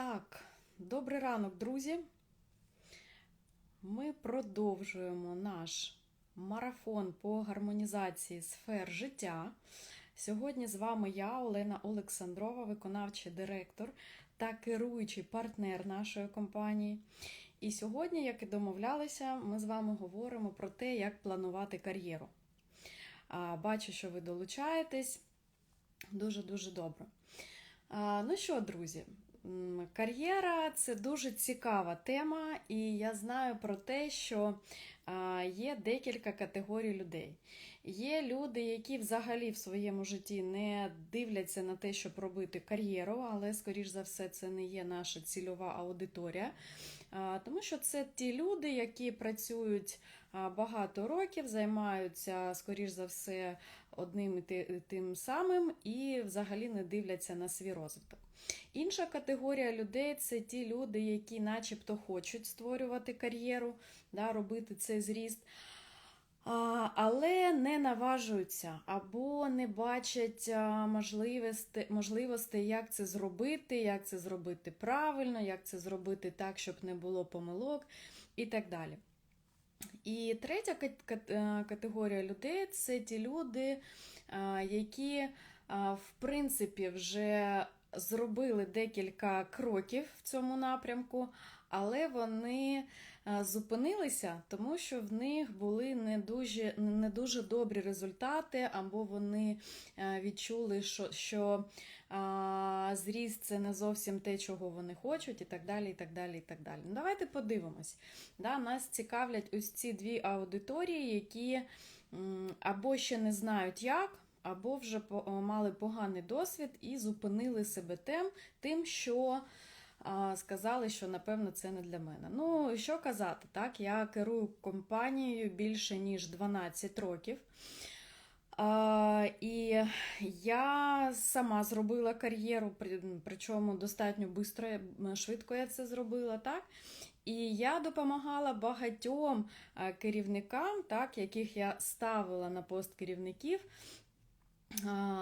Так, добрий ранок, друзі. Ми продовжуємо наш марафон по гармонізації сфер життя. Сьогодні з вами я, Олена Олександрова, виконавчий директор та керуючий партнер нашої компанії. І сьогодні, як і домовлялися, ми з вами говоримо про те, як планувати кар'єру. Бачу, що ви долучаєтесь. Дуже-дуже добре. Ну що, друзі, кар'єра це дуже цікава тема, і я знаю про те, що є декілька категорій людей. Є люди, які взагалі в своєму житті не дивляться на те, щоб робити кар'єру, але, скоріш за все, це не є наша цільова аудиторія. Тому що це ті люди, які працюють багато років, займаються, скоріш за все, одним і тим самим і взагалі не дивляться на свій розвиток. Інша категорія людей це ті люди, які начебто хочуть створювати кар'єру, да, робити цей зріст. Але не наважуються або не бачать а, можливості, можливостей, як це зробити, як це зробити правильно, як це зробити так, щоб не було помилок і так далі. І третя е, категорія людей це ті люди, які, в принципі, вже зробили декілька кроків в цьому напрямку, але вони зупинилися, тому що в них були не дуже, не дуже добрі результати, або вони е, відчули, що, що зріст це не зовсім те, чого вони хочуть, і так далі. і так далі, і так далі. Ну, давайте подивимось. Да, нас цікавлять ось ці дві аудиторії, які або ще не знають як, або вже мали поганий досвід і зупинили себе тим, тим що сказали, що напевно це не для мене. Ну, що казати, так? Я керую компанією більше ніж 12 років. І я сама зробила кар'єру, при- причому достатньо бистро, швидко я це зробила, так? І я допомагала багатьом керівникам, так, яких я ставила на пост керівників,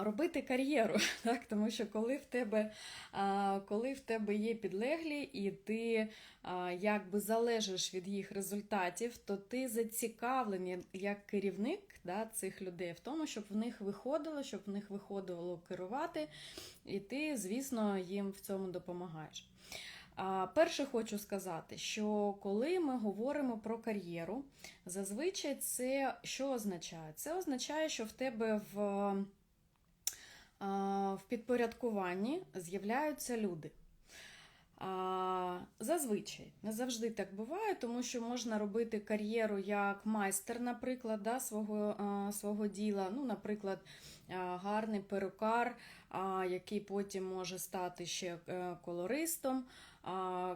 робити кар'єру. Так? Тому що коли в тебе, коли в тебе є підлеглі, і ти якби залежиш від їх результатів, то ти зацікавлений як керівник да, цих людей в тому, щоб в них виходило, щоб в них виходило керувати, і ти, звісно, їм в цьому допомагаєш. Перше хочу сказати, що коли ми говоримо про кар'єру, зазвичай це що означає? Це означає, що в тебе в, в підпорядкуванні з'являються люди. Зазвичай не завжди так буває, тому що можна робити кар'єру як майстер, наприклад, да, свого, свого діла. Ну, наприклад, гарний перукар, який потім може стати ще е, колористом, а,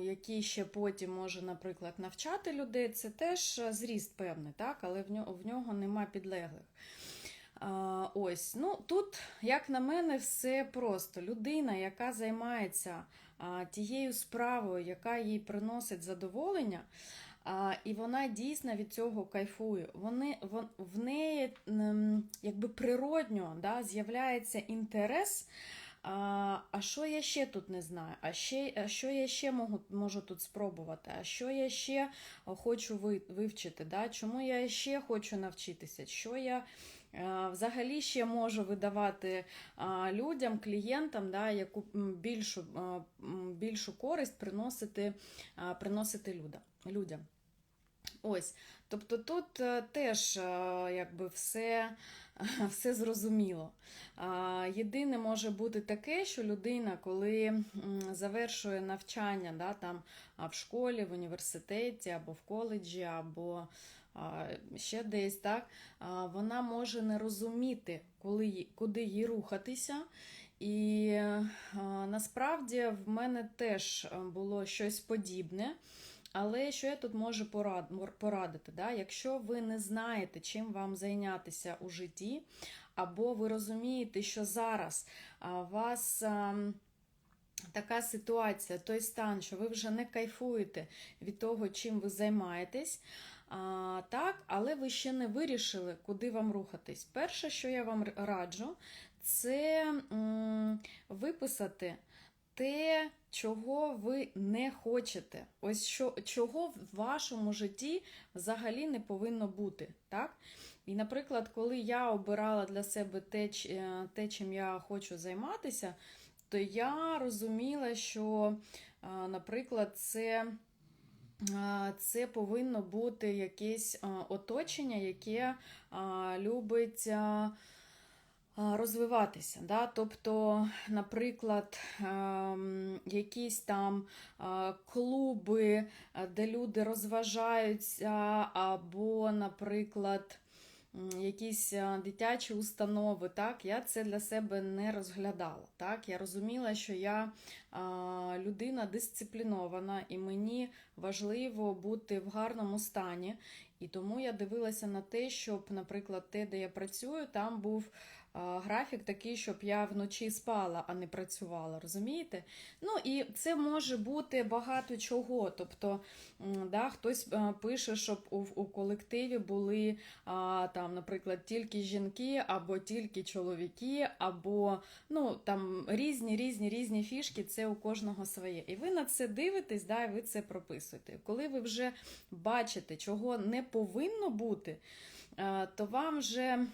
який ще потім може, наприклад, навчати людей. Це теж зріст певний, так, але в нього, в нього нема підлеглих. Ось, ну тут, як на мене, все просто. Людина, яка займається тією справою, яка їй приносить задоволення, і вона дійсно від цього кайфує. Вони, в неї якби природньо да, з'являється інтерес. А, а що я ще тут не знаю? А, ще, а що я ще можу, можу тут спробувати? А що я ще хочу ви- вивчити? Да? Чому я ще хочу навчитися? Що я взагалі ще можу видавати людям, клієнтам, да, яку більшу, більшу користь приносити, приносити людям. Ось, тобто тут е, теж е, якби все, все зрозуміло. Єдине може бути таке, що людина, коли завершує навчання да, там, в школі, в університеті або в коледжі, або ще десь, так, вона може не розуміти, коли, куди їй рухатися. І насправді в мене теж е, було щось подібне. Але що я тут можу порадити? Да? Якщо ви не знаєте, чим вам зайнятися у житті, або ви розумієте, що зараз а, вас. Така ситуація, той стан, що ви вже не кайфуєте від того, чим ви займаєтесь, а, так, але ви ще не вирішили, куди вам рухатись. Перше, що я вам раджу, це м, виписати те, чого ви не хочете. Ось що, чого в вашому житті взагалі не повинно бути. Так? І, наприклад, коли я обирала для себе те, е, те чим я хочу займатися, то я розуміла, що, наприклад, це. Це повинно бути якесь оточення, яке любить розвиватися. Да? Тобто, наприклад, ем, якісь там клуби, де люди розважаються, або, наприклад, якісь дитячі установи. Так? Я це для себе не розглядала. Так? Я розуміла, що я людина дисциплінована, і мені важливо бути в гарному стані. І тому я дивилася на те, щоб, наприклад, те, де я працюю, там був графік такий, щоб я вночі спала, а не працювала. Розумієте? Ну і це може бути багато чого. Тобто, да, хтось пише, щоб у, у колективі були а, там, наприклад, тільки жінки, або тільки чоловіки, або ну там різні, різні, різні фішки. Це у кожного своє. І ви на це дивитесь, да, і ви це прописуєте. Коли ви вже бачите, чого не повинно бути, е, то вам вже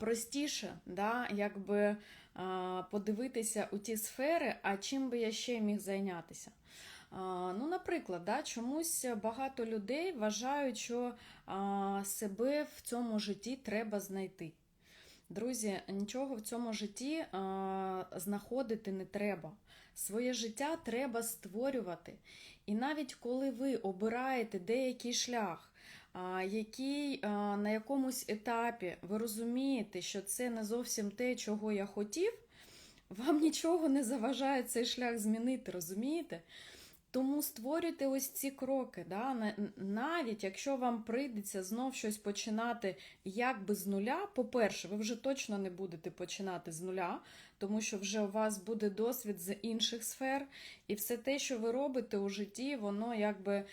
простіше, да, якби подивитися у ті сфери, а чим би я ще міг зайнятися. Ну, наприклад, да, чомусь багато людей вважають, що себе в цьому житті треба знайти. Друзі, нічого в цьому житті знаходити не треба. Своє життя треба створювати. І навіть коли ви обираєте деякий шлях, який на якомусь етапі ви розумієте, що це не зовсім те, чого я хотів, вам нічого не заважає цей шлях змінити, розумієте? Тому створюйте ось ці кроки. Да? Навіть якщо вам прийдеться знов щось починати якби з нуля, по-перше, ви вже точно не будете починати з нуля, тому що вже у вас буде досвід з інших сфер, і все те, що ви робите у житті, воно якби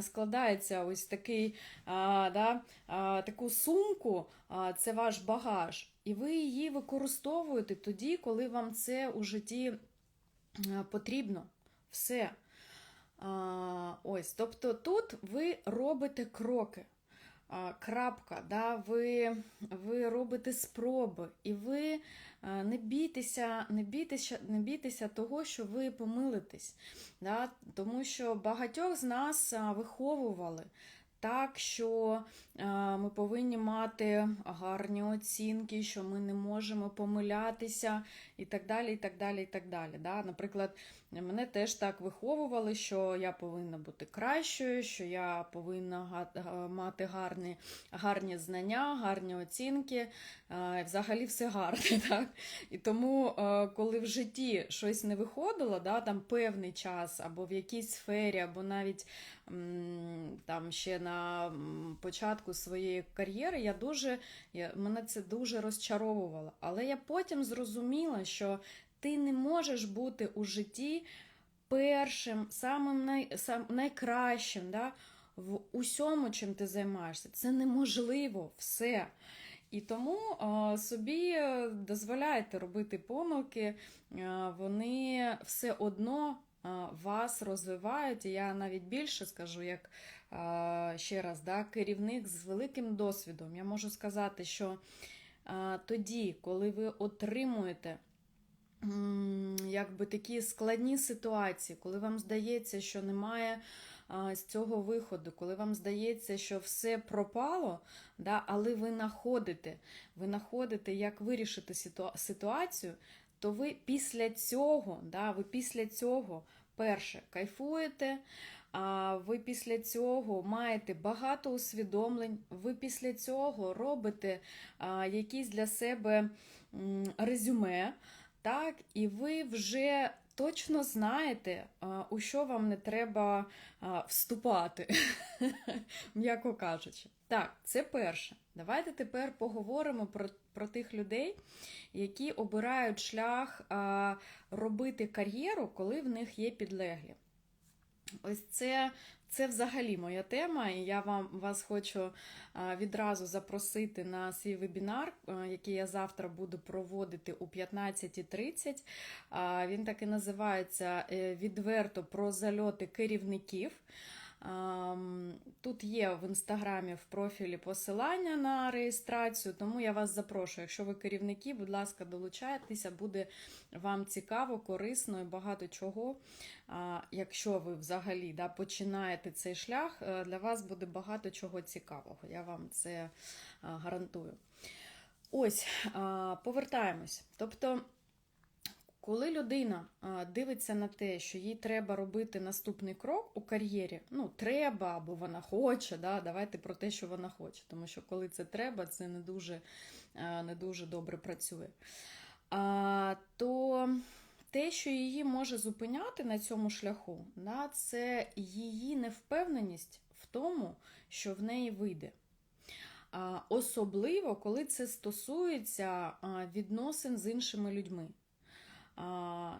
складається ось такий, а, да, а, таку сумку, а, це ваш багаж, і ви її використовуєте тоді, коли вам це у житті потрібно. Все. А, ось, тобто тут ви робите кроки. Крапка, да, ви, ви робите спроби, і ви не бійтеся, не бійтеся, не бійтеся того, що ви помилитесь. Да, тому що багатьох з нас виховували так, що ми повинні мати гарні оцінки, що ми не можемо помилятися, і так далі. і так далі, і так далі. Да? Наприклад, Мене теж так виховували, що я повинна бути кращою, що я повинна мати гарні, гарні знання, гарні оцінки, е, взагалі все гарне. Так? І тому, е, коли в житті щось не виходило, да, там певний час, або в якійсь сфері, або навіть там ще на початку своєї кар'єри, я дуже, мене це дуже розчаровувало. Але я потім зрозуміла, що ти не можеш бути у житті першим, самим най, сам, найкращим да, в усьому, чим ти займаєшся. Це неможливо все. І тому собі е, дозволяйте робити помилки, вони все одно вас розвивають. І я навіть більше скажу, як ще раз, да, керівник з великим досвідом. Я можу сказати, що тоді, коли ви отримуєте якби такі складні ситуації, коли вам здається, що немає з цього виходу, коли вам здається, що все пропало, да, але ви знаходите, ви знаходите, як вирішити ситуацію, то ви після цього, да, ви після цього перше кайфуєте. А ви після цього маєте багато усвідомлень, ви після цього робите якісь для себе резюме, так, і ви вже точно знаєте, у що вам не треба вступати, м'яко кажучи. Так, це перше. Давайте тепер поговоримо про, про тих людей, які обирають шлях робити кар'єру, коли в них є підлеглі. Ось це, це взагалі моя тема, і я вам вас хочу відразу запросити на свій вебінар, який я завтра буду проводити о 15.30. А, Він так і називається е, Відверто про зальоти керівників. Тут є в інстаграмі в профілі посилання на реєстрацію, тому я вас запрошую. Якщо ви керівники, будь ласка, долучайтеся, буде вам цікаво, корисно і багато чого. Якщо ви взагалі да, починаєте цей шлях, е, для вас буде багато чого цікавого. Я вам це гарантую. Ось, повертаємось. Тобто. Коли людина дивиться на те, що їй треба робити наступний крок у кар'єрі, ну треба або вона хоче, да, давайте про те, що вона хоче, тому що коли це треба, це не дуже, не дуже добре працює. А, то те, що її може зупиняти на цьому шляху, да, це її невпевненість в тому, що в неї вийде. Особливо, коли це стосується відносин з іншими людьми.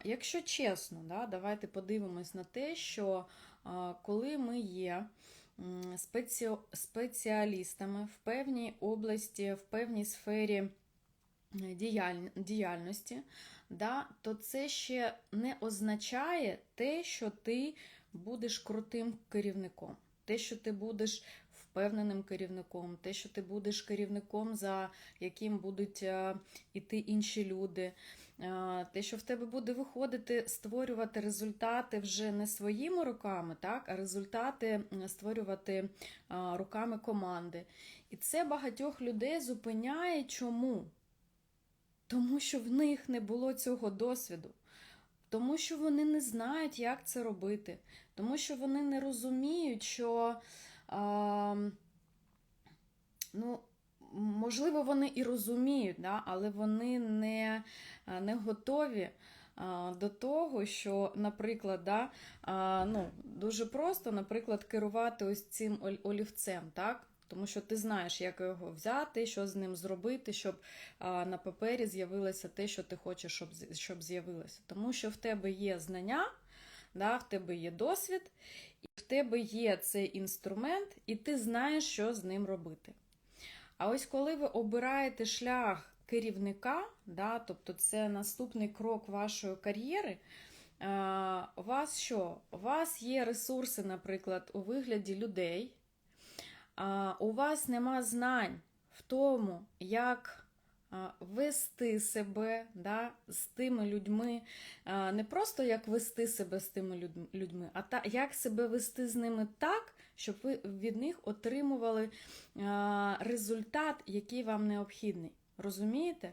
Якщо чесно, да, давайте подивимось на те, що коли ми є спеці... спеціалістами в певній області, в певній сфері е, діяль... діяльності, да, то це ще не означає те, що ти будеш крутим керівником, те, що ти будеш впевненим керівником, те, що ти будеш керівником, за яким будуть е, іти інші люди. Е, Те, що в тебе буде виходити, створювати результати вже не своїми руками, так, а результати створювати е, руками команди. І це багатьох людей зупиняє чому? Тому що в них не було цього досвіду. Тому що вони не знають, як це робити, тому що вони не розуміють, що а, ну, можливо, вони і розуміють, да, але вони не, не готові до того, що, наприклад, да, ну, дуже просто, наприклад, керувати ось цим олівцем, так? Тому що ти знаєш, як його взяти, що з ним зробити, щоб на папері з'явилося те, що ти хочеш, щоб, щоб з'явилося. Тому що в тебе є знання, да, в тебе є досвід, і в тебе є цей інструмент, і ти знаєш, що з ним робити. А ось коли ви обираєте шлях керівника, да, тобто це наступний крок вашої кар'єри, у вас що? У вас є ресурси, наприклад, у вигляді людей, у вас нема знань в тому, як вести себе да, з тими людьми, не просто як вести себе з тими людьми, а та, як себе вести з ними так, щоб ви від них отримували результат, який вам необхідний. Розумієте?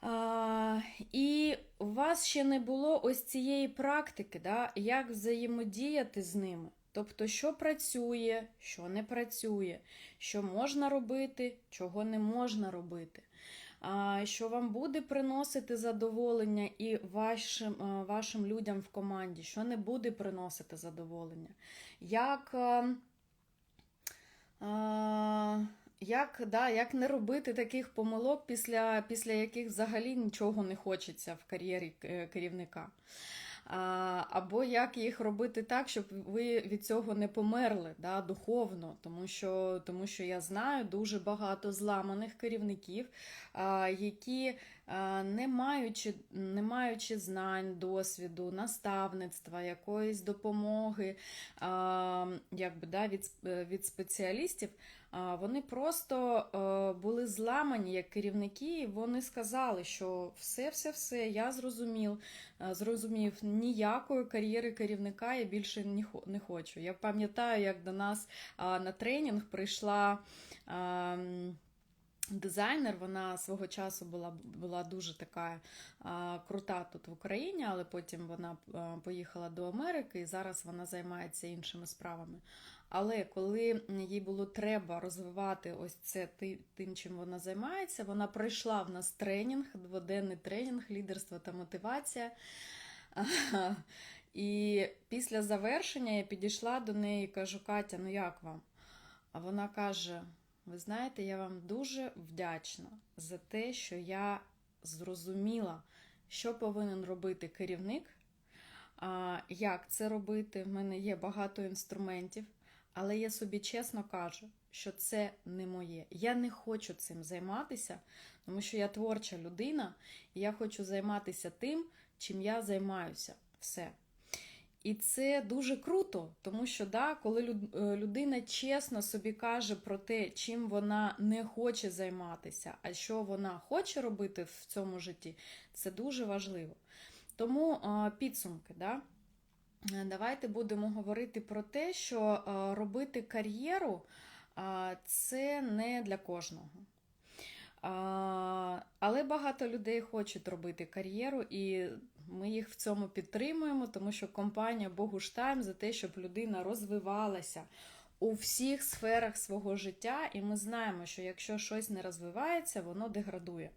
А, і у вас ще не було ось цієї практики, да, як взаємодіяти з ними. Тобто, що працює, що не працює, що можна робити, чого не можна робити, що вам буде приносити задоволення і вашим, вашим людям в команді, що не буде приносити задоволення. Як, як, да, як не робити таких помилок, після, після яких взагалі нічого не хочеться в кар'єрі е, керівника. Або як їх робити так, щоб ви від цього не померли да, духовно, тому що, тому що я знаю дуже багато зламаних керівників, які, не маючи, не маючи знань, досвіду, наставництва, якоїсь допомоги а, якби, да, від, від спеціалістів, Вони просто е, були зламані як керівники, і вони сказали, що все, все, все, я зрозумів, е, зрозумів, ніякої кар'єри керівника я більше не хо- не хочу. Я пам'ятаю, як до нас на тренінг прийшла. Дизайнер, вона свого часу була, була дуже така а, крута тут в Україні, але потім вона а, поїхала до Америки і зараз вона займається іншими справами. Але коли їй було треба розвивати ось це тим, чим вона займається, вона пройшла в нас тренінг, дводенний тренінг, лідерство та мотивація. І після завершення я підійшла до неї і кажу: Катя, ну як вам? А вона каже: Ви знаєте, я вам дуже вдячна за те, що я зрозуміла, що повинен робити керівник, як це робити. В мене є багато інструментів, але я собі чесно кажу, що це не моє. Я не хочу цим займатися, тому що я творча людина, і я хочу займатися тим, чим я займаюся. Все. І це дуже круто, тому що да, коли е, людина чесно собі каже про те, чим вона не хоче займатися, а що вона хоче робити в цьому житті, це дуже важливо. Тому підсумки, да? Е, давайте будемо говорити про те, що е, робити кар'єру це не для кожного. Але багато людей хочуть робити кар'єру, і ми їх в цьому підтримуємо, тому що компанія Богуштайм за те, щоб людина розвивалася у всіх сферах свого життя, і ми знаємо, що якщо щось не розвивається, воно деградує.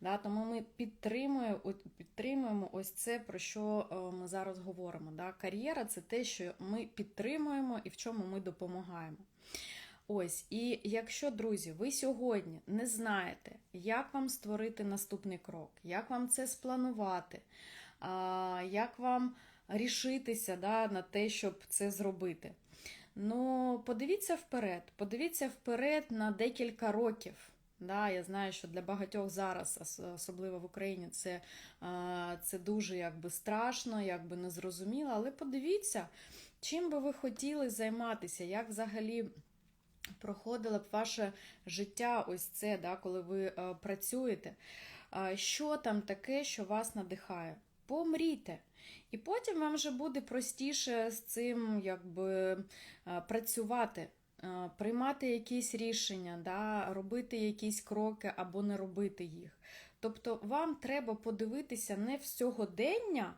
Да, тому ми підтримуємо, підтримуємо ось це, про що е, ми зараз говоримо. Да? Кар'єра це те, що ми підтримуємо і в чому ми допомагаємо. Ось, і якщо, друзі, ви сьогодні не знаєте, як вам створити наступний крок, як вам це спланувати, як вам рішитися да, на те, щоб це зробити. Ну, подивіться вперед, подивіться вперед на декілька років. Да, я знаю, що для багатьох зараз, особливо в Україні, це, це дуже якби страшно, якби незрозуміло, але подивіться, чим би ви хотіли займатися, як взагалі проходило б ваше життя, ось це, да, коли ви е, працюєте. Що там таке, що вас надихає? Помрійте. І потім вам вже буде простіше з цим якби, е, працювати, е, приймати якісь рішення, да, робити якісь кроки або не робити їх. Тобто вам треба подивитися не в сьогодення,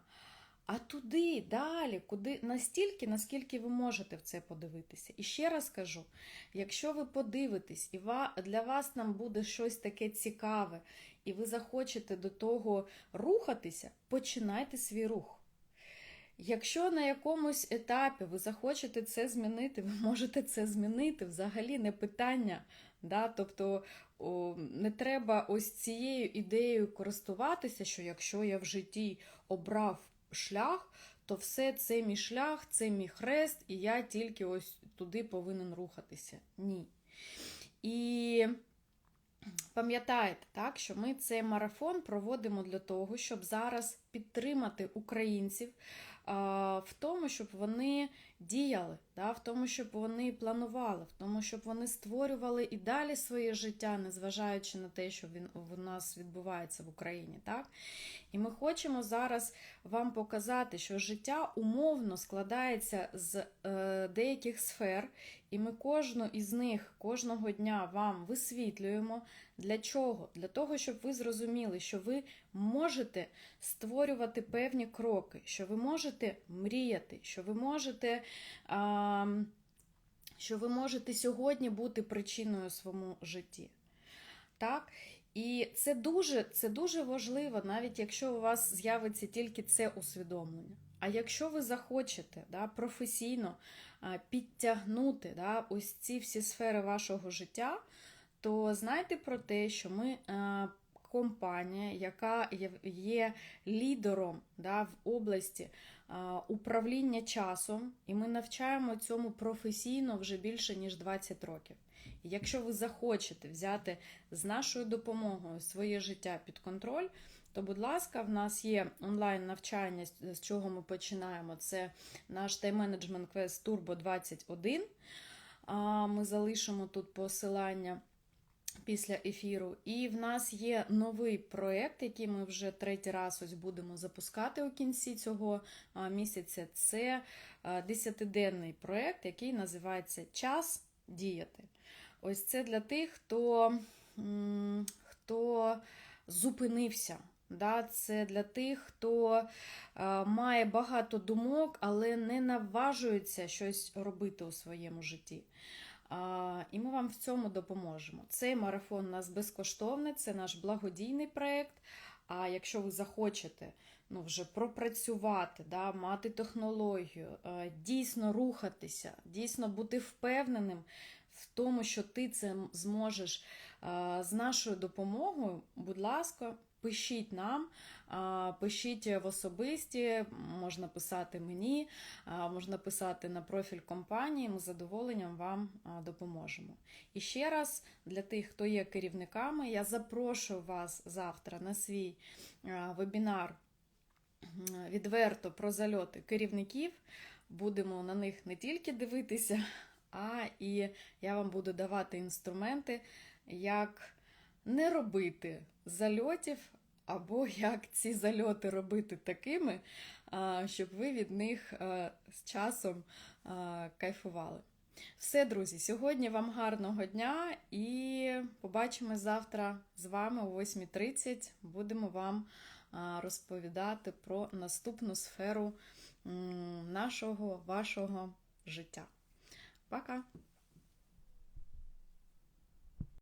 а туди, далі, куди настільки, наскільки ви можете в це подивитися. І ще раз кажу: якщо ви подивитесь, і для вас там буде щось таке цікаве, і ви захочете до того рухатися, починайте свій рух. Якщо на якомусь етапі ви захочете це змінити, ви можете це змінити взагалі не питання. Да? Тобто о, не треба ось цією ідеєю користуватися, що якщо я в житті обрав шлях, то все це мій шлях, це мій хрест, і я тільки ось туди повинен рухатися. Ні. І пам'ятаєте, так, що ми цей марафон проводимо для того, щоб зараз підтримати українців в тому, щоб вони діяли, да, в тому, щоб вони планували, в тому, щоб вони створювали і далі своє життя, незважаючи на те, що він у нас відбувається в Україні. Так? І ми хочемо зараз вам показати, що життя умовно складається з е, деяких сфер, і ми кожну із них кожного дня вам висвітлюємо. Для чого? Для того, щоб ви зрозуміли, що ви можете створювати певні кроки, що ви можете мріяти, що ви можете. А, що ви можете сьогодні бути причиною своєму житті. Так? І це дуже, це дуже важливо, навіть якщо у вас з'явиться тільки це усвідомлення. А якщо ви захочете да, професійно підтягнути да, ось ці всі сфери вашого життя, то знайте про те, що ми а, компанія, яка є, лідером да, в області а, управління часом, і ми навчаємо цьому професійно вже більше ніж 20 років. І якщо ви захочете взяти з нашою допомогою своє життя під контроль, то, будь ласка, в нас є онлайн навчання, з чого ми починаємо. Це наш тайм-менеджмент квест Turbo 21. А, Ми залишимо тут посилання після ефіру. І в нас є новий проєкт, який ми вже третій раз ось будемо запускати у кінці цього місяця. Це а, 10-денний проєкт, який називається Час діяти. Ось це для тих, хто, хто зупинився. Да, Це для тих, хто має багато думок, але не наважується щось робити у своєму житті. І ми вам в цьому допоможемо. Цей марафон у нас безкоштовний, це наш благодійний проєкт. А якщо ви захочете ну, вже пропрацювати, да, мати технологію, е, дійсно рухатися, дійсно бути впевненим в тому, що ти це зможеш е, з нашою допомогою, будь ласка, пишіть нам, пишіть в особисті, можна писати мені, можна писати на профіль компанії. Ми з задоволенням вам допоможемо. І ще раз для тих, хто є керівниками, я запрошую вас завтра на свій вебінар відверто про зальоти керівників. Будемо на них не тільки дивитися, а і я вам буду давати інструменти, як не робити зальотів, або як ці зальоти робити такими, щоб ви від них з часом кайфували. Все, друзі, сьогодні вам гарного дня і побачимось завтра з вами о 8.30. Будемо вам розповідати про наступну сферу нашого, вашого життя. Пока!